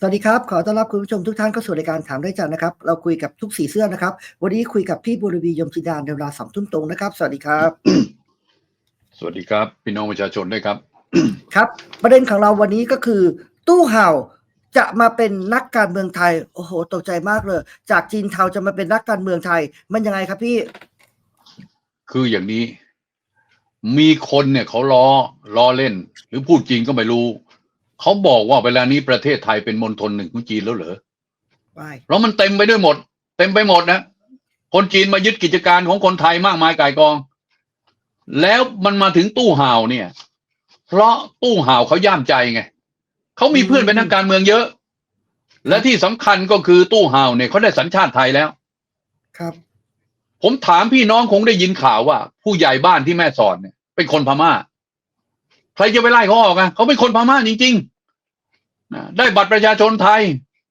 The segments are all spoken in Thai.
สวัสดีครับ ขอต้อนรับคุณผู้ชมทุกท่านเข้าสู่รายการถามได้จันนะครับ เราคุยกับทุกสีเสื้อนะครับ วันนี้คุยกับพี่บุรวียมจินดานในเวลาสองทุ่มตรงนะครับ สวัสดีครับ สวัสดีครับ พี่น้องประชาชนด้วยครับ ครับ ประเด็นของเราวันนี้ก็คือ ตู้ห่าวจะมาเป็นนักการเมืองไทย โอ้โห ตกใจมากเลย จากจีนเทาจะมาเป็นนักการเมืองไทย มันยังไงครับพี่ คืออย่างนี้ มีคนเนี่ยเขาล้อล้อเล่น หรือพูดจริงก็ไม่รู้ เขาบอกว่าเวลานี้ประเทศไทยเป็นมณฑลหนึ่งของจีนแล้วเหรอไปเพราะมันเต็มไปด้วยหมด เต็มไปหมดนะ คนจีนมายึดกิจการของคนไทยมากมายก่ายกอง แล้วมันมาถึงตู้ห่าวเนี่ย เพราะตู้ห่าวเขาย่ามใจไงเขามีเพื่อนเป็นนักการเมืองเยอะ และที่สำคัญก็คือตู้ห่าวเนี่ยเขาได้สัญชาติไทยแล้ว ครับ ผมถามพี่น้องคงได้ยินข่าวว่า ผู้ใหญ่บ้านที่แม่สอดเนี่ยเป็นคนพม่า ใครจะไปไล่เขาออกอะเขาเป็นคนพม่าจริงๆนะได้บัตรประชาชนไทย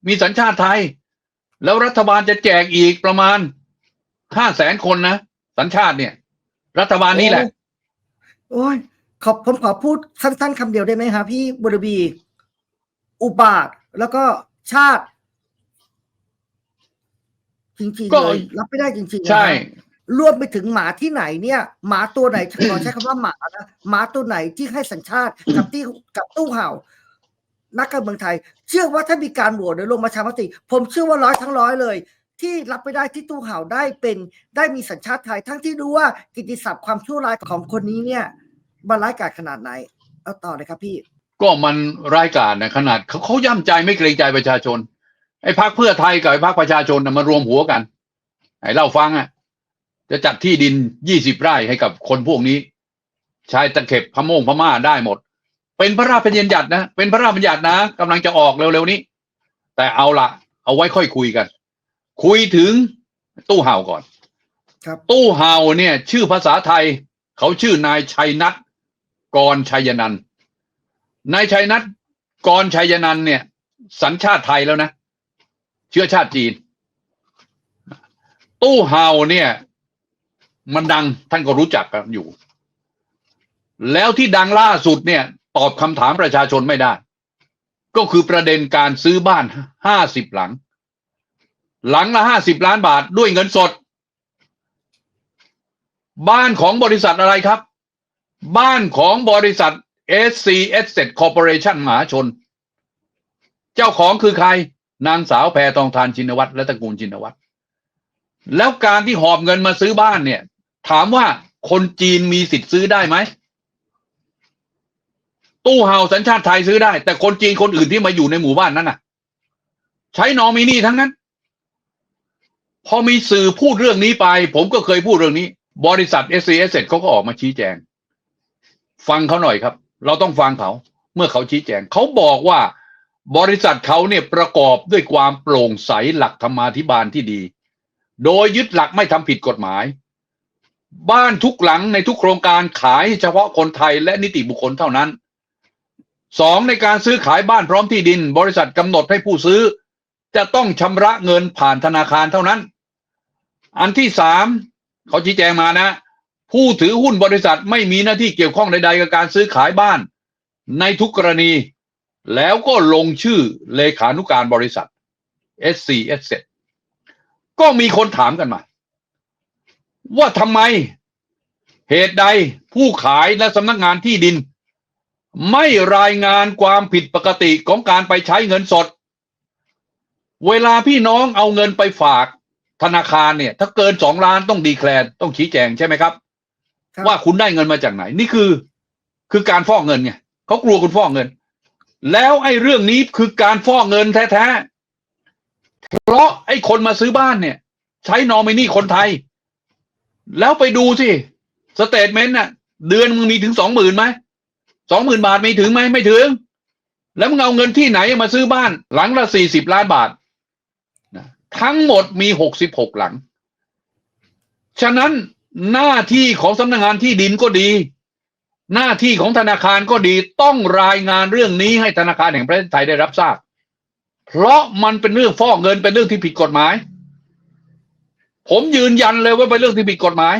มีสัญชาติไทย แล้วรัฐบาลจะแจกอีกประมาณห้าแสนคนนะ สัญชาติเนี่ย รัฐบาลนี้แหละ โอ้ยขอผมขอพูดสั้นๆคำเดียวได้ไหมครับพี่บุรวีอุบาทแล้วก็ชาติ จริงๆก็เลยรับไม่ได้จริงๆนะใช่ค รวมไปถึงหมาที่ไหนเนี่ย หมาตัวไหนขอใช้คำว่าหมานะหมาตัวไหนที่ให้สัญชาติกับที่กับตู้เห่า นักการเมืองไทย เชื่อว่าถ้ามีการโหวตหรือลงประชามติ ผมเชื่อว่าร้อยทั้งร้อยเลย ที่รับไม่ได้ที่ตู้เห่าได้เป็นได้มีสัญชาติไทย ทั้งที่รู้ว่ากิตติศัพท์ความชั่วร้ายของคนนี้เนี่ยมันร้ายกาจขนาดไหนเอาต่อเลยครับพี่ ก็มันร้ายกาจนะขนาดเขาเขาย่ำใจไม่เกรงใจประชาชนไอ้พรรคเพื่อไทยกับไอ้พรรคประชาชนนะมารวมหัวกันไอ้เล่าฟังอะ จะจัดที่ดินยี่สิบไร่ให้กับคนพวกนี้ ชายตะเข็บพะโมงพม่าได้หมด เป็นพระราชบัญญัตินะ เป็นพระราชบัญญัตินะกำลังจะออกเร็วๆนี้ แต่เอาละเอาไว้ค่อยคุยกัน คุยถึงตู้เห่าก่อน ครับ ตู้เห่าเนี่ย ชื่อภาษาไทย เขาชื่อนายชัยนัทกรชัยนันท์นายชัยนัทกรชัยนันท์เนี่ย สัญชาติไทยแล้วนะ เชื้อชาติจีน ตู้เห่าเนี่ย มันดังท่านก็รู้จักกันอยู่ แล้วที่ดังล่าสุดเนี่ย ตอบคำถามประชาชนไม่ได้ ก็คือประเด็นการซื้อบ้านห้าสิบหลัง หลังละห้าสิบล้านบาทด้วยเงินสด บ้านของบริษัทอะไรครับ บ้านของบริษัท SC Asset Corporation มหาชน เจ้าของคือใคร นางสาวแพทองทานชินวัตรและตระกูลชินวัตรแล้วการที่หอบเงินมาซื้อบ้านเนี่ย ถามว่าคนจีนมีสิทธิ์ซื้อได้ไหม ตู้เห่าสัญชาติไทยซื้อได้ แต่คนจีนคนอื่นที่มาอยู่ในหมู่บ้านนั้นน่ะ ใช้นอมินีทั้งนั้น พอมีสื่อพูดเรื่องนี้ไป ผมก็เคยพูดเรื่องนี้ บริษัท s c s เสร็จเขาก็ออกมาชี้แจง ฟังเขาหน่อยครับ เราต้องฟังเขา เมื่อเขาชี้แจง เขาบอกว่าบริษัทเขาเนี่ยประกอบด้วยความโปร่งใสหลักธรรมาธิบาลที่ดี โดยยึดหลักไม่ทำผิดกฎหมาย บ้านทุกหลังในทุกโครงการขายเฉพาะคนไทยและนิติบุคคลเท่านั้นสองในการซื้อขายบ้านพร้อมที่ดิน บริษัทกำหนดให้ผู้ซื้อ จะต้องชำระเงินผ่านธนาคารเท่านั้น อันที่สามเขาชี้แจงมานะ ผู้ถือหุ้นบริษัทไม่มีหน้าที่เกี่ยวข้องใดๆกับการซื้อขายบ้าน ในทุกกรณี แล้วก็ลงชื่อเลขานุการบริษัท SC Asset ก็มีคนถามกันมา ว่าทำไมเหตุใดผู้ขายและสำนักงานที่ดิน ไม่รายงานความผิดปกติของการไปใช้เงินสด เวลาพี่น้องเอาเงินไปฝากธนาคารเนี่ย ถ้าเกินสองล้านต้องดีแคลร์ต้องชี้แจงใช่ไหมครับครับ ว่าคุณได้เงินมาจากไหน นี่คือ คือการฟอกเงินไงเขากลัวคุณฟอกเงิน แล้วไอ้เรื่องนี้คือการฟอกเงินแท้ๆเพราะไอ้คนมาซื้อบ้านเนี่ย ใช้นอมินีคนไทย แล้วไปดูสิสเตทเมนต์น่ะ เดือนมึงมีถึงสองหมื่นไหมสองหมื่นบาทมีถึงไหมไม่ถึง แล้วมึงเอาเงินที่ไหนมาซื้อบ้าน หลังละสี่สิบล้านบาทนะทั้งหมดมีหกสิบหกหลัง ฉะนั้นหน้าที่ของสำนักงานที่ดินก็ดี หน้าที่ของธนาคารก็ดีต้องรายงานเรื่องนี้ให้ธนาคารแห่งประเทศไทยได้รับทราบ เพราะมันเป็นเรื่องฟอกเงินเป็นเรื่องที่ผิดกฎหมาย ผมยืนยันเลยว่าเป็นเรื่องที่ผิดกฎหมาย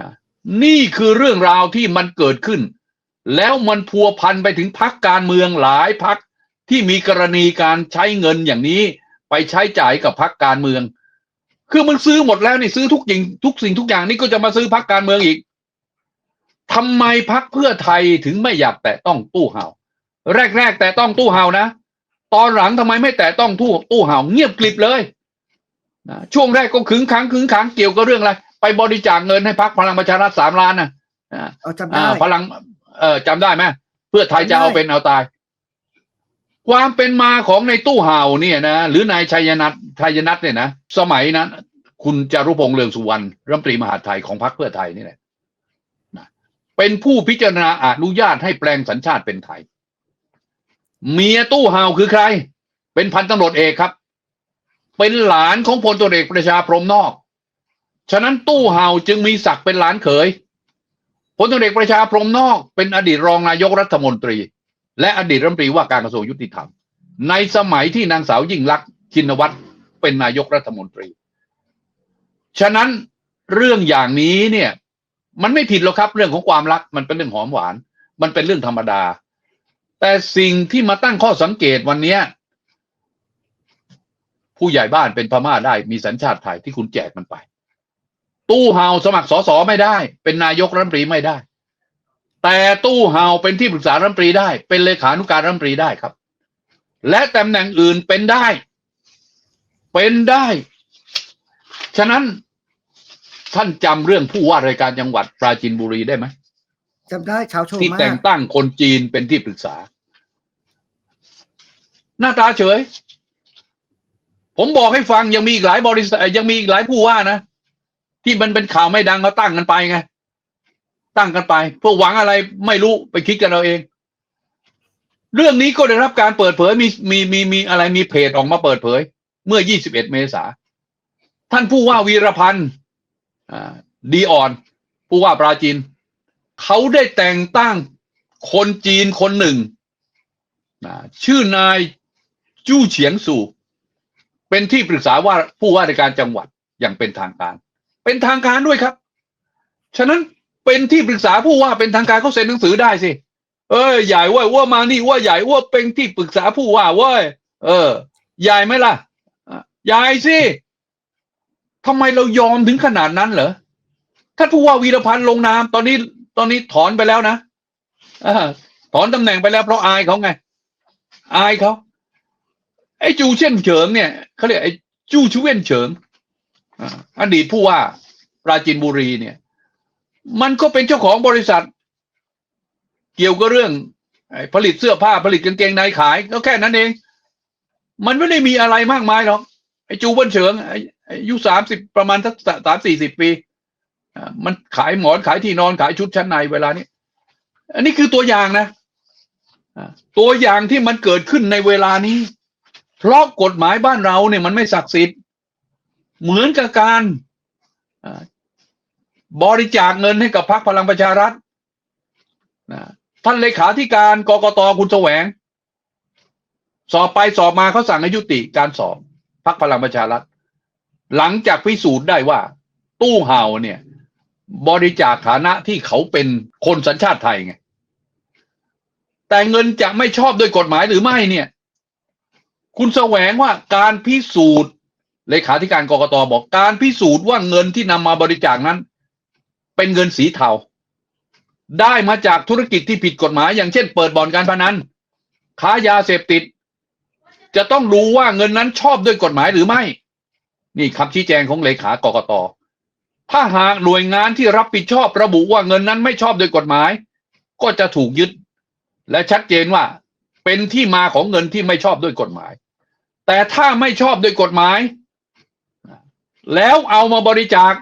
นะนี่คือเรื่องราวที่มันเกิดขึ้น แล้วมันพัวพันไปถึงพักการเมืองหลายพักที่มีกรณีการใช้เงินอย่างนี้ ไปใช้จ่ายกับพรรคการเมือง คือมึงซื้อหมดแล้วนี่ซื้อทุกอย่างทุกสิ่งทุกอย่างนี่ก็จะมาซื้อพรรคการเมืองอีกทำไมพรรคเพื่อไทยถึงไม่อยากแตะต้องตู้ห่า แรกๆแต่ต้องตู้ห่านะ ตอนหลังทำไมไม่แตะต้องตู้ตู้ห่าเงียบกริบเลย นะช่วงแรกก็ขึงขังขึงขังเกี่ยวกับเรื่องอะไร ไปบริจาคเงินให้พรรคพลังประชารัฐสามล้านนะอ่าเอาจำอ่าได้พลังเอ่อจำได้ไหมเพื่อไทยจะเอาจำได้เป็นเอาตาย ความเป็นมาของในตู้ห่าวเนี่ยนะหรือนายชัยนัทชัยนัทเนี่ยนะสมัยนั้นคุณจารุพงษ์เรืองสุวรรณรัฐมนตรีมหาดไทยของพรรคเพื่อไทยนี่แหละนะเป็นผู้พิจารณาอนุญาตให้แปลงสัญชาติเป็นไทย เมียตู้ห่าวคือใคร เป็นพันตำรวจเอกครับ เป็นหลานของพลตำรวเอกประชาพรมนอก ฉะนั้นตู้ห่าจึงมีศักดิ์เป็นหลานเขยพลตำรวเอกประชาพรมนอก เป็นอดีตรองนายกรัฐมนตรี และอดีตรัฐมนตรีว่าการกระทรวงยุติธรรม ในสมัยที่นางสาวยิ่งลักษณ์ชินวัตรเป็นนายกรัฐมนตรี ฉะนั้นเรื่องอย่างนี้เนี่ย มันไม่ผิดหรอกครับ เรื่องของความรักมันเป็นเรื่องหอมหวาน มันเป็นเรื่องธรรมดา แต่สิ่งที่มาตั้งข้อสังเกตวันนี้ ผู้ใหญ่บ้านเป็นพม่าได้มีสัญชาติไทยที่คุณแจกมันไป ตู้เฮาสมัครสสไม่ได้ เป็นนายกรัฐมนตรีไม่ได้ แต่ตู้เฮาเป็นที่ปรึกษารัฐมนตรีได้ เป็นเลขานุการรัฐมนตรีได้ครับ และตำแหน่งอื่นเป็นได้ เป็นได้ ฉะนั้นท่านจำเรื่องผู้ว่าราชการจังหวัดปราจีนบุรีได้ไหมจำได้ชาวโชว์ที่มาแต่กงตั้งคนจีนเป็นที่ปรึกษา หน้าตาเฉย ผมบอกให้ฟังยังมีอีกหลายบริษัทยังมีอีกหลายผู้ว่านะที่มันเป็นข่าวไม่ดังเขาตั้งกันไปไงตั้งกันไปเพื่อหวังอะไรไม่รู้ไปคิดกันเอาเอง เรื่องนี้ก็ได้รับการเปิดเผยมีมีมีมีอะไรมีเพจออกมาเปิดเผย เมื่อ 21 เมษาท่านผู้ว่าวีรพันธ์ดีอ่อน ผู้ว่าปราจีนเขาได้แต่งตั้งคนจีนคนหนึ่ง ชื่อนายจู้เฉียงสู่ เป็นที่ปรึกษาว่าผู้ว่าราชการจังหวัดอย่างเป็นทางการ เป็นทางการด้วยครับ ฉะนั้นเป็นที่ปรึกษาผู้ว่าเป็นทางการเขาเซ็นหนังสือได้สิ เอ้ยใหญ่เว้ยว่ามานี่ว่าใหญ่ว่าเป็นที่ปรึกษาผู้ว่าเว้ยเออ ใหญ่ไหมล่ะใหญ่สิทำไมเรายอมถึงขนาดนั้นเหรอท่านผู้ว่าวีรพันธ์ลงนาม ตอนนี้ตอนนี้ถอนไปแล้วนะอถอนตำแหน่งไปแล้วเพราะอายเขาไง อายเขา ไอ้จูเช่นเฉิงเนี่ยเขาเรียกไอ้จูชูเว่นเฉิงอดีตผู้ว่าปราจีนบุรีเนี่ย มันก็เป็นเจ้าของบริษัท เกี่ยวกับเรื่องผลิตเสื้อผ้าผลิตกางเกงในขายก็แค่นั้นเอง มันไม่ได้มีอะไรมากมายหรอกไอ้จูเว่นเฉิงไอ้อายุสามสิบประมาณสักสามสี่สิบปีอ่ามันขายหมอนขายที่นอนขายชุดชั้นในเวลานี้ อันนี้คือตัวอย่างนะอ่าตัวอย่างที่มันเกิดขึ้นในเวลานี้ เพราะกฎหมายบ้านเราเนี่ยมันไม่ศักดิ์สิทธิ์ เหมือนกับการบริจาคเงินให้กับพรรคพลังประชารัฐนะท่านเลขาธิการกกตคุณแสวง สอบไปสอบมาเขาสั่งให้ยุติการสอบพรรคพลังประชารัฐ หลังจากพิสูจน์ได้ว่า ตู้เห่าเนี่ย บริจาคฐานะที่เขาเป็นคนสัญชาติไทยไงแต่เงินจะไม่ชอบโดยกฎหมายหรือไม่เนี่ย คุณแสวงว่าการพิสูจน์เลขาธิการกรกตบอกการพิสูจน์ว่าเงินที่นำมาบริจาคนั้น เป็นเงินสีเทาได้มาจากธุรกิจที่ผิดกฎหมาย อย่างเช่น เปิดบ่อนการพนันค้ายาเสพติด จะต้องดูว่าเงินนั้นชอบด้วยกฎหมายหรือไม่ นี่คำชี้แจงของเลขากรกตถ้าหากหน่วยงานที่รับผิดชอบระบุว่าเงินนั้นไม่ชอบโดยกฎหมาย ก็จะถูกยึด และชัดเจนว่า เป็นที่มาของเงินที่ไม่ชอบด้วยกฎหมาย แต่ถ้าไม่ชอบด้วยกฎหมาย แล้วเอามาบริจาค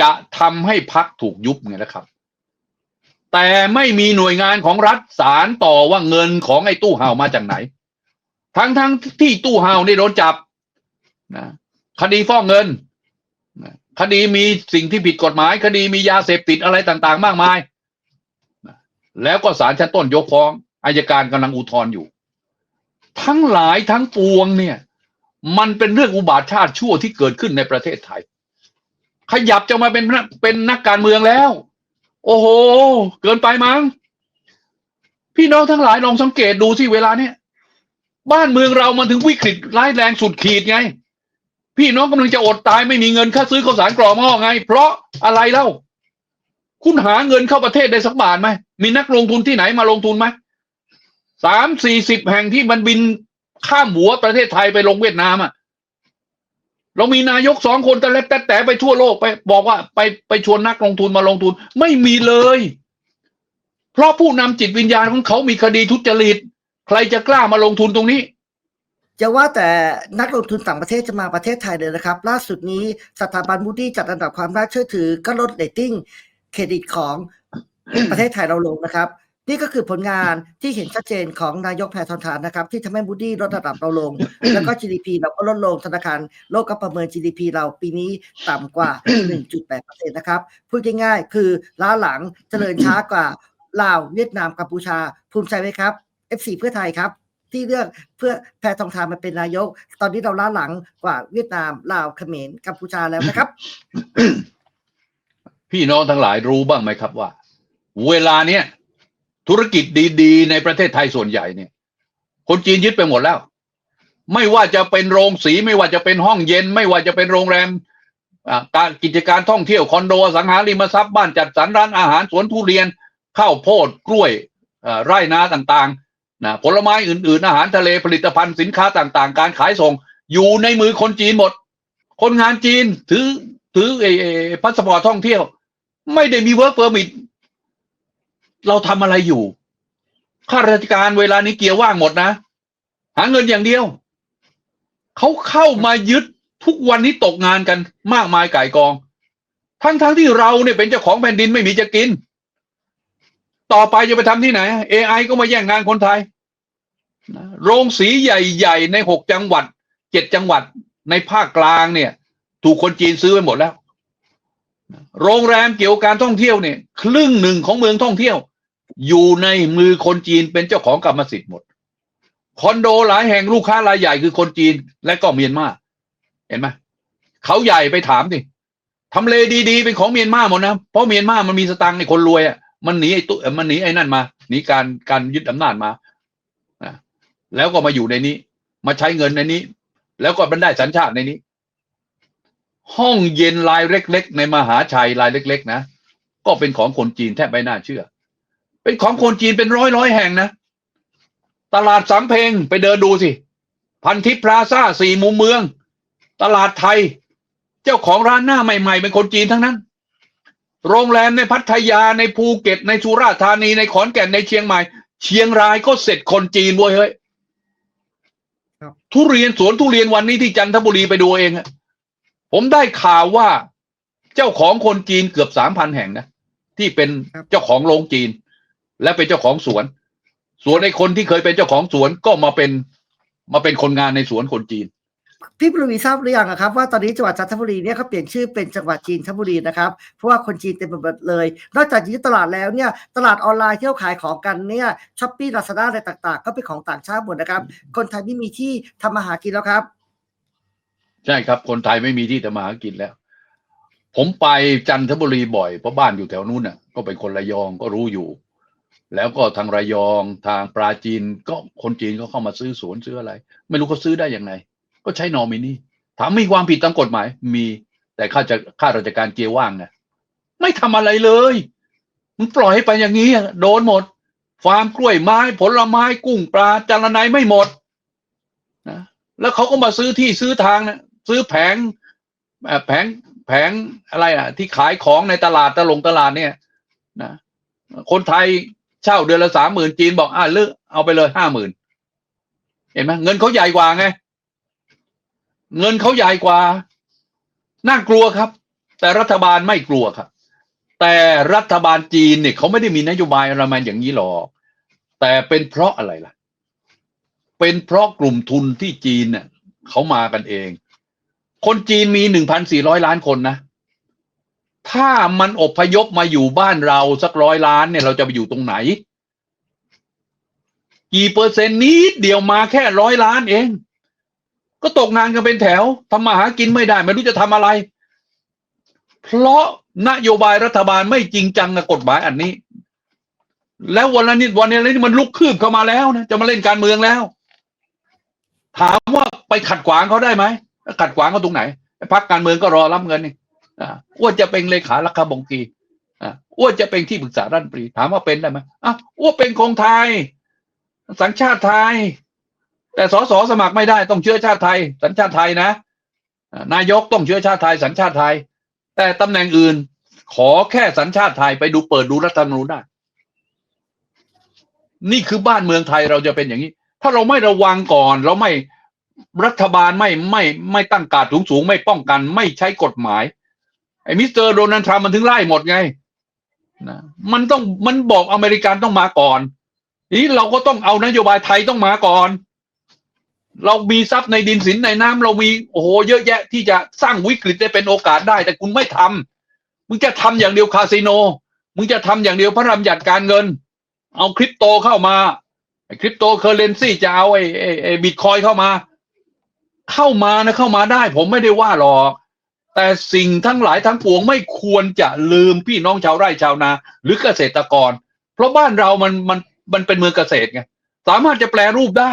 จะทำให้พักถูกยุบไงนะครับ แต่ไม่มีหน่วยงานของรัฐสารต่อว่าเงินของไอ้ตู้เห่ามาจากไหน ทั้งทั้งที่ตู้เห่านี่โดนจับนะคดีฟ้องเงินคดีมีสิ่งที่ผิดกฎหมาย คดีมียาเสพติดอะไรต่าง ๆ มากมายนะแล้วก็ศาลชั้นต้นยกฟ้องอายการกำลังอุทธรณ์อยู่ ทั้งหลายทั้งปวงเนี่ย มันเป็นเรื่องอุบาทชาติชั่วที่เกิดขึ้นในประเทศไทย ขยับจะมาเป็นเป็นนักการเมืองแล้ว โอ้โห เกินไปมั้งพี่น้องทั้งหลายลองสังเกตดูสิเวลาเนี้ยบ้านเมืองเรามันถึงวิกฤตร้ายแรงสุดขีดไง พี่น้องกำลังจะอดตายไม่มีเงินค่าซื้อข้าวสารกรอกหม้อไง เพราะอะไรเล่า คุณหาเงินเข้าประเทศได้สักบาทไหมมีนักลงทุนที่ไหนมาลงทุนไหม สามสี่สิบแห่งที่มันบินข้ามหัวประเทศไทยไปลงเวียดนามอะ เรามีนายกสองคนแต่และแต่แต่ไปทั่วโลกไป บอกว่าไปไปชวนนักลงทุนมาลงทุน ไม่มีเลย เพราะผู้นำจิตวิญญาณของเขามีคดีทุจริต ใครจะกล้ามาลงทุนตรงนี้ จะว่าแต่นักลงทุนต่างประเทศจะมาประเทศไทยเลยนะครับ ล่าสุดนี้สถาบันมูดี้จัดอันดับความน่าเชื่อถือ ก็ลดเรตติ้งเครดิตของประเทศไทยเราลงนะครับ นี่ก็คือผลงานที่เห็นชัดเจนของนายกแพทองทานนะครับ ที่ทำให้มูดี้ลดระดับเราลง แล้วก็ GDP เราก็ลดลงธนาคารโลกก็ประเมิน GDP เราปีนี้ต่ำกว่า 1.8%นะครับ พูดง่ายๆ คือล้าหลังเจริญช้ากว่าลาวเวียดนามกัมพูชา ภูมิใจไหมครับ F4 เพื่อไทยครับ ที่เลือกเพื่อแพทองทานมาเป็นนายก ตอนนี้เราล้าหลังกว่าเวียดนามลาวเขมรกัมพูชาแล้วนะครับ พี่น้องทั้งหลายรู้บ้างไหมครับว่า เวลาเนี้ย ธุรกิจดีๆ ในประเทศไทยส่วนใหญ่เนี่ย คนจีนยึดไปหมดแล้ว ไม่ว่าจะเป็นโรงสีไม่ว่าจะเป็นห้องเย็น ไม่ว่าจะเป็นโรงแรมการกิจการท่องเที่ยวคอนโดสังหาริมทรัพย์บ้านจัดสรรร้านอาหารสวนทุเรียนข้าวโพดกล้วยไร่นาต่างๆนะผลไม้อื่นๆ อาหารทะเลผลิตภัณฑ์สินค้าต่างๆ การขายส่ง อยู่ในมือคนจีนหมด คนงานจีนถือถือเอพาสปอร์ตท่องเที่ยว ไม่ได้มีเวิร์กเ e อร์มิท เราทำอะไรอยู่ข้าราชการเวลานี้เกียร์ว่างหมดนะ หาเงินอย่างเดียว เขาเข้ามายึดทุกวันนี้ตกงานกันมากมายก่ายกอง ทั้งๆทที่เราเนี่ยเป็นเจ้าของแผ่นดินไม่มีจะกิน ต่อไปจะไปทำที่ไหน AI ก็มาแย่งงานคนไทย โรงสีใหญ่ๆ ในหกจังหวัดเจ็ดจังหวัดในภาคกลางเนี่ย ถูกคนจีนซื้อไปหมดแล้ว โรงแรมเกี่ยวกับการท่องเที่ยวเนี่ย ครึ่งหนึ่งของเมืองท่องเที่ยว อยู่ในมือคนจีนเป็นเจ้าของกรรมสิทธิ์หมด คอนโดหลายแห่งลูกค้ารายใหญ่คือคนจีนและก็เมียนมาเห็นไหมเขาใหญ่ไปถามสิทำเลดีๆเป็นของเมียนมาหมดนะเพราะเมียนมามันมีสตังค์ในคนรวยอะมันหนีไอ้ตุมันหนีไอ้นั่นมาหนีการการยึดอำนาจมาแล้วก็มาอยู่ในนี้ มาใช้เงินในนี้ แล้วก็มันได้สัญชาติในนี้ ห้องเย็นลายเล็ก ๆ ในมหาชัยลายเล็ก ๆ นะก็เป็นของคนจีนแทบไม่น่าเชื่อ เป็นของคนจีนเป็นร้อยร้อยๆแห่งนะ ตลาดสำเพ็งไปเดินดูสิ พันทิพย์พลาซ่าสี่มุมเมือง ตลาดไทย เจ้าของร้านหน้าใหม่ๆ เป็นคนจีนทั้งนั้น โรงแรมในพัทยาในภูเก็ตในสุราษฎร์ธานีในขอนแก่นในเชียงใหม่ เชียงรายก็เสร็จคนจีนเว้ยเฮ้ยครับทุเรียนสวนทุเรียนวันนี้ที่จันทบุรีไปดูเองอะผมได้ข่าวว่า เจ้าของคนจีนเกือบสามพันแห่งนะที่เป็นครับเจ้าของโรงจีน และเป็นเจ้าของสวนส่วนในคนที่เคยเป็นเจ้าของสวนก็มาเป็นมาเป็นคนงานในสวนคนจีนพี่ปรวีทราบหรือยังอะครับว่าตอนนี้จังหวัดจันทบุรีเนี่ยเขาเปลี่ยนชื่อเป็นจังหวัดจีนทบุรีนะครับเพราะว่าคนจีนเต็มไปหมดเลย นอกจากยึดตลาดแล้วเนี่ยตลาดออนไลน์ที่เขาขายของกันเนี่ยช้อปปี้ลาซาด้าอะไรต่าง ๆ ก็เป็นของต่างชาติหมดนะครับ คนไทยไม่มีที่ทำมาหากินแล้วครับ ใช่ครับ คนไทยไม่มีที่จะมาหากินแล้ว ผมไปจันทบุรีบ่อยเพราะบ้านอยู่แถวนู้นน่ะก็เป็นคนระยองก็รู้อยู่ แล้วก็ทางระยองทางปราจีนก็คนจีนก็เข้ามาซื้อสวนซื้ออะไร ไม่รู้เขาซื้อได้ยังไง ก็ใช้นอมินีถามมีความผิดตามกฎหมาย มีแต่ข้าจะข้าราชการเกียร์ว่างไงไม่ทำอะไรเลยมันปล่อยให้ไปอย่างนี้โดนหมด ฟาร์มกล้วยไม้ผลไม้กุ้งปลาจารนายไม่หมดนะแล้วเขาก็มาซื้อที่ซื้อทางนะซื้อแผงแผงแผงอะไรอะ ที่ขายของในตลาดตลงตลาดเนี่ยนะคนไทย เช่าเดือนละสามหมื่นจีนบอกอะเลือกเอาไปเลยห้าหมื่นเห็นไหมเงินเขาใหญ่กว่าไง เงินเขาใหญ่กว่า น่ากลัวครับ แต่รัฐบาลไม่กลัวครับ แต่รัฐบาลจีนเนี่ยเขาไม่ได้มีนโยบายอะไรมาอย่างนี้หรอก แต่เป็นเพราะอะไรล่ะ เป็นเพราะกลุ่มทุนที่จีนเนี่ยเขามากันเอง คนจีนมีหนึ่งพันสี่ร้อยล้านคนนะ ถ้ามันอพยพมาอยู่บ้านเราสักร้อยล้านเนี่ยเราจะไปอยู่ตรงไหน กี่เปอร์เซ็นต์นิดเดียวมาแค่ร้อยล้านเอง ก็ตกงานกันเป็นแถวทำมาหากินไม่ได้ ไม่รู้จะทำอะไร เพราะนโยบายรัฐบาลไม่จริงจังกับกฎหมายอันนี้ แล้ววันละนิดวันนี้นี่มันลุกคืบเข้ามาแล้วนะจะมาเล่นการเมืองแล้ว ถามว่าไปขัดขวางเขาได้ไหมขัดขวางเขาตรงไหนพักการเมืองก็รอรับเงินนี่ อ้วนจะเป็นเลขารัฐบงกีอ้วนจะเป็นที่ปรึกษาด้านปรี ถามว่าเป็นได้ไหมอะอ้วนเป็นคงไทย สัญชาติไทย แต่สสสมัครไม่ได้ต้องเชื้อชาติไทย สัญชาติไทยนะนายกต้องเชื้อชาติไทย สัญชาติไทย แต่ตำแหน่งอื่น ขอแค่สัญชาติไทยไปดูเปิดดูรัฐธรรมนูญได้นี่คือบ้านเมืองไทยเราจะเป็นอย่างนี้ ถ้าเราไม่ระวังก่อน เราไม่รัฐบาลไม่ไม่ไม่ตั้งการสูงสูงไม่ป้องกัน ไม่ใช้กฎหมาย ไอ้มิสเตอร์โดนัลด์ทรัมป์มันถึงไล่หมดไงนะมันต้องมันบอกอเมริกันต้องมาก่อนนี้เราก็ต้องเอานโยบายไทยต้องมาก่อน เรามีทรัพย์ในดินสินในน้ำเรามีโอ้โหเยอะแยะที่จะสร้างวิกฤตได้เป็นโอกาสได้ แต่คุณไม่ทำมึงจะทำอย่างเดียวคาสิโน มึงจะทำอย่างเดียวพระรำหยัดการเงิน เอาคริปโตเข้ามาคริปโตเคอร์เรนซีจะเอาไอ้ไอ้ไอ้บิตคอยเข้ามา เข้ามานะเข้ามาได้ ผมไม่ได้ว่าหรอก แต่สิ่งทั้งหลายทั้งปวงไม่ควรจะลืมพี่น้องชาวไร่ชาวนา หรือเกษตรกร เพราะบ้านเรามันมันมันเป็นเมืองเกษตรไงสามารถจะแปลรูปได้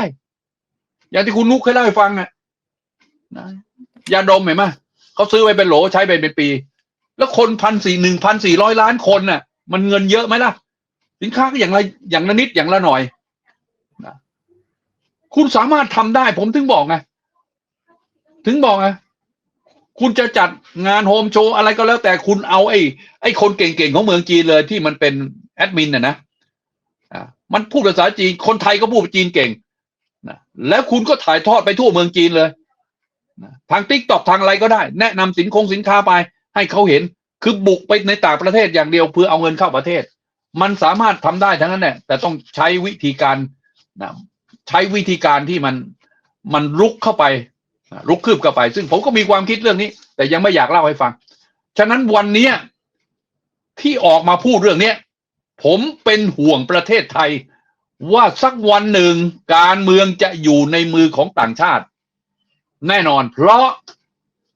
อย่างที่คุณนุกเคยเล่าให้ฟังนะนะยาดมเห็นไหมเขาซื้อไว้เป็นโหลใช้ไปเป็นปี แล้วคนพันสี่หนึ่งพันสี่ร้อยล้านคนน่ะ มันเงินเยอะไหมล่ะ สินค้าก็อย่างละอย่างละนิดอย่างละหน่อยนะคุณสามารถทำได้ ผมถึงบอกไงถึงบอกไง คุณจะจัดงานโฮมโชว์อะไรก็แล้วแต่คุณเอาไอ้ไอ้คนเก่งๆของเมืองจีนเลยที่มันเป็นแอดมินน่ะนะอ่ามันพูดภาษาจีน คนไทยก็พูดจีนเก่งนะแล้วคุณก็ถ่ายทอดไปทั่วเมืองจีนเลยนะทางติ๊กตอกทางอะไรก็ได้ แนะนำสินคงสินค้าไป ให้เขาเห็นคือบุกไปในต่างประเทศอย่างเดียวเพื่อเอาเงินเข้าประเทศ มันสามารถทำได้ทั้งนั้นแหละแต่ต้องใช้วิธีการนะใช้วิธีการที่มันมันรุกเข้าไป นะรุกคืบเข้าไป ซึ่งผมก็มีความคิดเรื่องนี้ แต่ยังไม่อยากเล่าให้ฟัง ฉะนั้นวันนี้ที่ออกมาพูดเรื่องนี้ผมเป็นห่วงประเทศไทย ว่าสักวันหนึ่งการเมืองจะอยู่ในมือของต่างชาติ แน่นอน เพราะ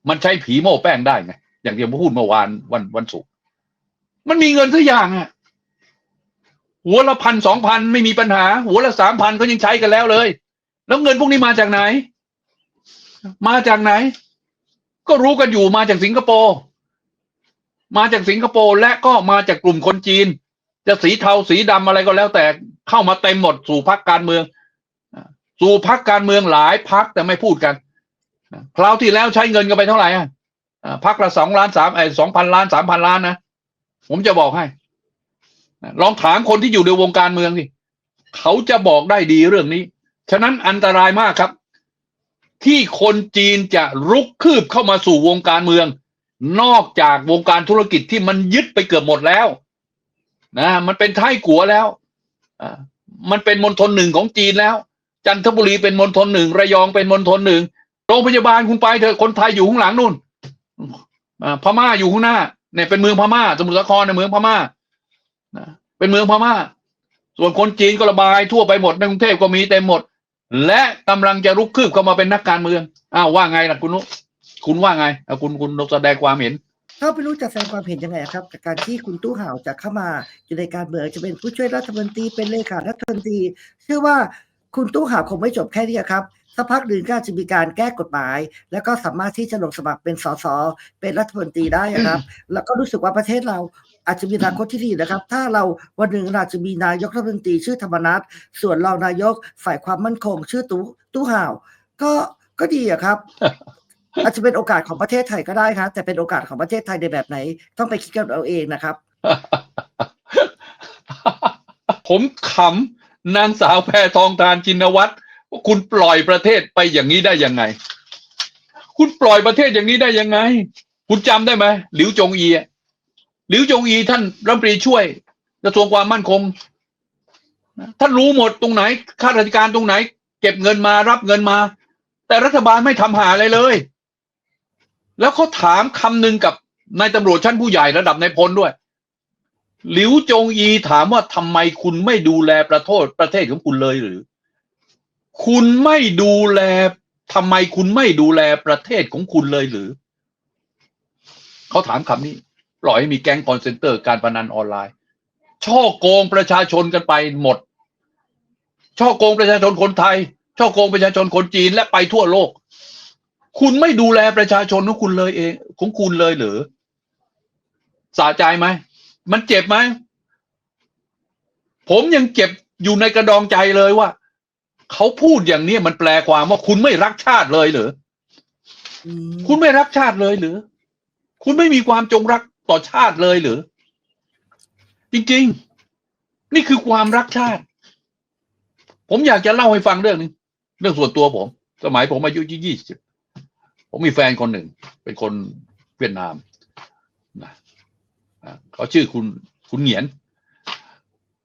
มันใช้ผีโม่แป้งได้ไงอย่างที่ผมพูดเมื่อวานวันวันศุกร์มันมีเงินทุกอย่างอะหัวละพันสองพันไม่มีปัญหา หัวละสามพันก็ยังใช้กันแล้วเลย แล้วเงินพวกนี้มาจากไหน มาจากไหน ก็รู้กันอยู่มาจากสิงคโปร์มาจากสิงคโปร์และก็มาจากกลุ่มคนจีน จะสีเทาสีดำอะไรก็แล้วแต่เข้ามาเต็มหมดสู่พักการเมือง สู่พักการเมืองหลายพักแต่ไม่พูดกันคราวที่แล้วใช้เงินกันไปเท่าไหร่อะพักละสองล้านสามไอ้สองพันล้านสามพันล้านนะผมจะบอกให้ ลองถามคนที่อยู่ในวงการเมืองสิเขาจะบอกได้ดีเรื่องนี้ ฉะนั้นอันตรายมากครับ ที่คนจีนจะรุกคืบเข้ามาสู่วงการเมือง นอกจากวงการธุรกิจที่มันยึดไปเกือบหมดแล้วนะมันเป็นท้ายกัวแล้วอ่ามันเป็นมณฑลหนึ่งของจีนแล้ว จันทบุรีเป็นมณฑลหนึ่งระยองเป็นมณฑลหนึ่งโรงพยาบาลคุณไปเถอะคนไทยอยู่ข้างหลังนู่นอ่าพม่าอยู่ข้างหน้าเนี่ยเป็นเมืองพม่า สมุทรสาครในเมืองพม่านะเป็นเมืองพม่า ส่วนคนจีนก็ระบายทั่วไปหมดในกรุงเทพก็มีเต็มหมด และกำลังจะรุกคืบเข้ามาเป็นนักการเมืองอ้าวว่าไงล่ะคุณนุคุณว่าไงอะคุณคุณแสดงความเห็นเขาไม่รู้จะแสดงความเห็นยังไงครับกับการที่คุณตู้ห่าวจะเข้ามาอยู่ในการเมืองจะเป็นผู้ช่วยรัฐมนตรีเป็นเลขารัฐมนตรีเชื่อว่าคุณตู้ห่าวคงไม่จบแค่นี้ครับสักพักหนึ่งก็อาจจะมีการแก้กฎหมาย แล้วก็สามารถที่จะลงสมัครเป็นสสเป็นรัฐมนตรีได้ครับ แล้วก็รู้สึกว่าประเทศเรา อาจจะมีอนาคตที่ดีนะครับ ถ้าเราวันหนึ่งเราอาจจะมีนายกรัฐมนตรีชื่อธรรมนัฐส่วนรองนายกฝ่ายความมั่นคง ชื่อตู้ตู้ห่าว ก็ก็ดีอะครับ อาจจะเป็นโอกาสของประเทศไทยก็ได้ครับแต่เป็นโอกาสของประเทศไทยในแบบไหน ต้องไปคิดกันเอาเองนะครับ ผมขำนางสาวแพทองทานชินวัตรว่าคุณปล่อยประเทศไปอย่างนี้ได้ยังไง คุณปล่อยประเทศอย่างนี้ได้ยังไง คุณจำได้ไหมหลิวจงอีอะ หลิวจงอีท่านรัฐมนตรีช่วยกระทรวงความมั่นคงท่านรู้หมดตรงไหนข้าราชการตรงไหน เก็บเงินมารับเงินมา แต่รัฐบาลไม่ทำหาอะไรเลย แล้วเขาถามคำหนึ่งกับนายตำรวจชั้นผู้ใหญ่ระดับนายพลด้วย หลิวจงอีถามว่าทำไมคุณไม่ดูแลประเทศประเทศของคุณเลยหรือ คุณไม่ดูแลทำไมคุณไม่ดูแลประเทศของคุณเลยหรือเขาถามคำนี้ ปล่อยให้มีแก๊งคอนเซนเตอร์การพนันออนไลน์ ช่อโกงประชาชนกันไปหมด ช่อโกงประชาชนคนไทย ช่อโกงประชาชนคนจีนและไปทั่วโลก คุณไม่ดูแลประชาชนของคุณเลยเอง ของคุณเลยเหรือสะใจไหม มันเจ็บไหม ผมยังเจ็บอยู่ในกระดองใจเลยว่า เขาพูดอย่างนี้มันแปลความว่าคุณไม่รักชาติเลยเหรออืมคุณไม่รักชาติเลยหรือ คุณไม่มีความจงรัก ต่อชาติเลยหรือ จริงๆ นี่คือความรักชาติ ผมอยากจะเล่าให้ฟังเรื่องหนึงเรื่องส่วนตัวผม สมัยผมอายุยี่สิบผมมีแฟนคนหนึ่ง เป็นคนเวียดนามนะเขาชื่อคุณคุณเหงียน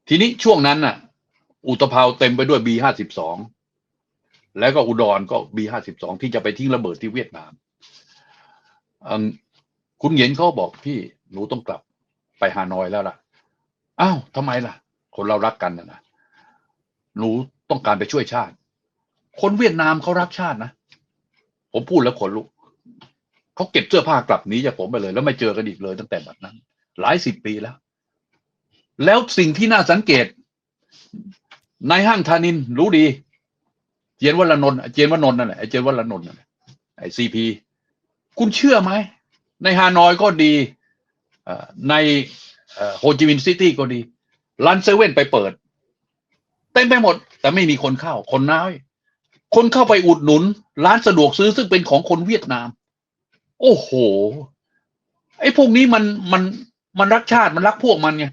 ทีนี้ช่วงนั้นน่ะ อุตภาวเต็มไปด้วยบีห้าสิบสองแล้วก็อุดรก็บีห้าสิบสองที่จะไปทิ้งระเบิดที่เวียดนามอืม คุณเหงียนเขาบอกพี่หนูต้องกลับไปฮานอยแล้วล่ะอ้าวทำไมล่ะ คนเรารักกันนะนะหนูต้องการไปช่วยชาติ คนเวียดนามเขารักชาตินะผมพูดแล้วขนลุกเขาเก็บเสื้อผ้ากลับหนีจากผมไปเลย แล้วไม่เจอกันอีกเลยตั้งแต่บัดนั้น หลายสิบปีแล้ว แล้วสิ่งที่น่าสังเกตในห้างธานินรู้ดี เจียนวัลนนท์เจียนวัลนนท์นั่นแหละไอเจนวัลนนท์นั่นแหละไอซีพีคุณเชื่อไหม ในฮานอยก็ดีในโฮจิมินห์ซิตี้ก็ดีร้านเซเว่นไปเปิด เต็มไปหมด แต่ไม่มีคนเข้า คนน้อย คนเข้าไปอุดหนุน ร้านสะดวกซื้อซึ่งเป็นของคนเวียดนาม โอ้โห ไอ้พวกนี้มันมันมันรักชาติมันรักพวกมันไง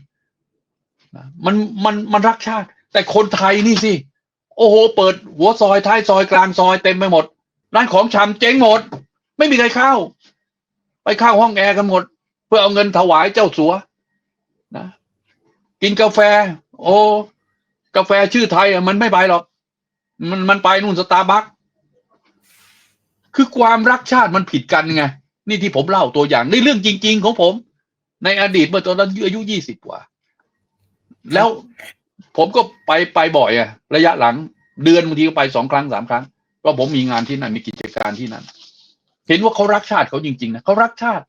มันมันมันรักชาติ แต่คนไทยนี่สิ โอ้โห เปิดหัวซอยท้ายซอยกลางซอยเต็มไปหมด ร้านของชำเจ๊งหมด ไม่มีใครเข้า ไปเข้าห้องแอร์กันหมด เพื่อเอาเงินถวายเจ้าสัวนะ กินกาแฟ โอ้กาแฟชื่อไทยมันไม่ไปหรอก มันมันไปนู่นสตาร์บัคคือความรักชาติมันผิดกันไงนี่ที่ผมเล่าตัวอย่างนี่เรื่องจริง ๆ ของผม ในอดีตเมื่อตอนนั้นอายุยี่สิบกว่า แล้วผมก็ไปไปบ่อยอะระยะหลัง เดือนบางทีก็ไปสองครั้งสามครั้งเพราะผมมีงานที่นั่นมีกิจการที่นั่น เห็นว่าเขารักชาติเขาจริงๆนะเขารักชาติ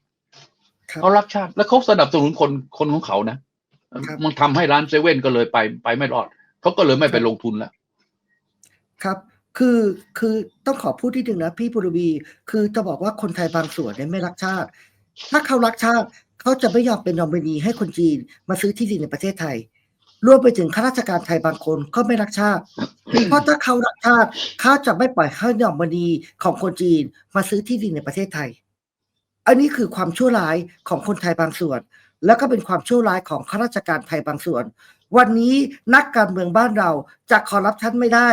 ครับเขารักชาติ แล้วเขาสนับสนุนคนคนของเขานะครับมันทำให้ร้านเซเว่นก็เลยไปไปไม่รอดเขาก็เลยไม่ไปลงทุนแล้วครับคือคือต้องขอพูดที่หนึ่งนะพี่ปุรวีคือจะบอกว่าคนไทยบางส่วนเนี่ยไม่รักชาติ ถ้าเขารักชาติเขาจะไม่ยอมเป็นนอมินีให้คนจีนมาซื้อที่ดินในประเทศไทย รวมไปถึงข้าราชการไทยบางคนก็ไม่รักชาติ เพราะถ้าเขารักชาติเขาจะไม่ปล่อยให้นอมินีของคนจีนมาซื้อที่ดินในประเทศไทย อันนี้คือความชั่วร้ายของคนไทยบางส่วน แล้วก็เป็นความชั่วร้ายของข้าราชการไทยบางส่วน วันนี้นักการเมืองบ้านเราจะคอร์รัปชันไม่ได้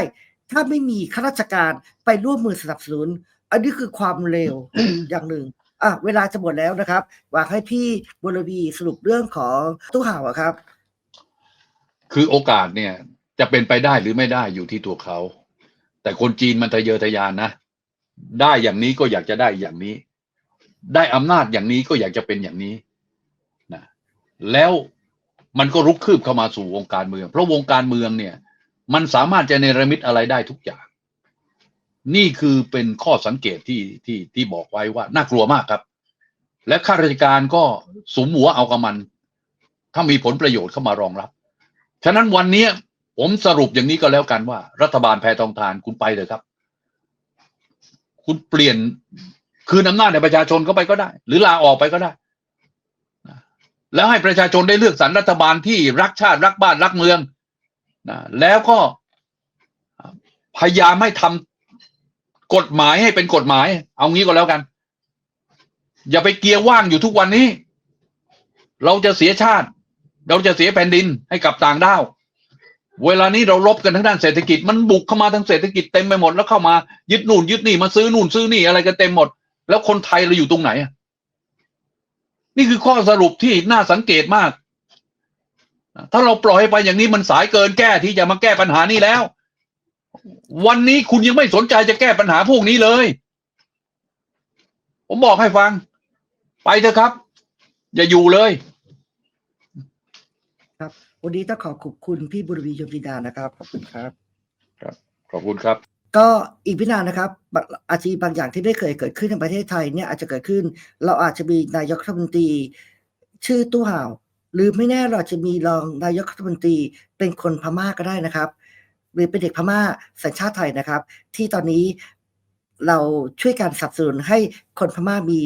ถ้าไม่มีข้าราชการไปร่วมมือสนับสนุน อันนี้คือความเร็วอย่างหนึ่งอะเวลาจะหมดแล้วนะครับอยากให้พี่บุรวีสรุปเรื่องของตู้ห่าวอะครับ คือโอกาสเนี่ย จะเป็นไปได้หรือไม่ได้อยู่ที่ตัวเขา แต่คนจีนมันทะเยอทะยานนะ ได้อย่างนี้ก็อยากจะได้อย่างนี้ ได้อำนาจอย่างนี้ก็อยากจะเป็นอย่างนี้นะแล้วมันก็รุกคืบเข้ามาสู่วงการเมือง เพราะวงการเมืองเนี่ย มันสามารถจะเนรมิตอะไรได้ทุกอย่าง นี่คือเป็นข้อสังเกตที่ที่ที่บอกไว้ว่าน่ากลัวมากครับ และข้าราชการก็สมหัวเอากับมัน ถ้ามีผลประโยชน์เข้ามารองรับ ฉะนั้นวันนี้ผมสรุปอย่างนี้ก็แล้วกันว่า รัฐบาลแพทองทานคุณไปเลยครับ คุณเปลี่ยนคืนอำนาจในประชาชนเข้าไปก็ได้ หรือลาออกไปก็ได้ แล้วให้ประชาชนได้เลือกสรรรัฐบาลที่รักชาติรักบ้านรักเมืองนะแล้วก็พยายามให้ทำกฎหมายให้เป็นกฎหมาย เอางี้ก็แล้วกัน อย่าไปเกียร์ว่างอยู่ทุกวันนี้ เราจะเสียชาติ เราจะเสียแผ่นดินให้กับต่างด้าว เวลานี้เราลบกันทั้งด้านเศรษฐกิจ มันบุกเข้ามาทางเศรษฐกิจเต็มไปหมดแล้วเข้ามายึดนู่นยึดนี่มาซื้อนู่นซื้อนี่อะไรกันเต็มหมด แล้วคนไทยเราอยู่ตรงไหนอะนี่คือข้อสรุปที่น่าสังเกตมาก ถ้าเราปล่อยไปอย่างนี้มันสายเกินแก้ที่จะมาแก้ปัญหานี้แล้ว วันนี้คุณยังไม่สนใจจะแก้ปัญหาพวกนี้เลย ผมบอกให้ฟัง ไปเถอะครับ อย่าอยู่เลย วันนี้ต้องขอขอบคุณพี่บุรวียมพิดานะครับ ขอบคุณครับ ขอบคุณครับ ก็อีกไม่นานนะครับบางอาชีพบางอย่างที่ไม่เคยเกิดขึ้นในประเทศไทยเนี่ยอาจจะเกิดขึ้น เราอาจจะมีนายกรัฐมนตรี ชื่อตู้ห่าว หรือไม่แน่เราอาจจะมีรองนายกรัฐมนตรีเป็นคนพม่าก็ได้นะครับ หรือเป็นเด็กพม่าสัญชาติไทยนะครับ ที่ตอนนี้เราช่วยกันสนับสนุนให้คนพม่ามี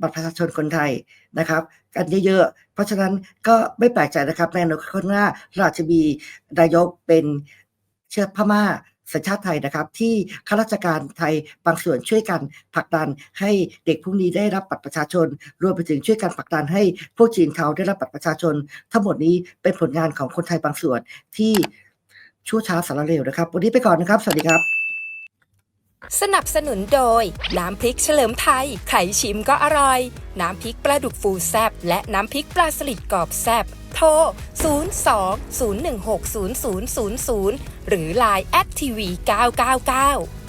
บัตรประชาชนคนไทยนะครับ กันเยอะๆ เพราะฉะนั้นก็ไม่แปลกใจนะครับในอนาคตข้างหน้าเราจะมีนายกเป็นเชื้อพม่าสัญชาติไทยนะครับ ที่ข้าราชการไทยบางส่วนช่วยกันผลักดันให้เด็กพวกนี้ได้รับบัตรประชาชน รวมไปถึงช่วยกันผลักดันให้พวกจีนเขาได้รับบัตรประชาชน ทั้งหมดนี้เป็นผลงานของคนไทยบางส่วนที่ชั่วช้าสารเร็วนะครับ วันนี้ไปก่อนนะครับ สวัสดีครับ สนับสนุนโดย น้ำพริกเฉลิมไทยใครชิมก็อร่อย น้ำพริกปลาดุกฟูแซบและน้ำพริกปลาสลิดกรอบแซบโทร 02 016 0000 หรือ Line แอดทีวี999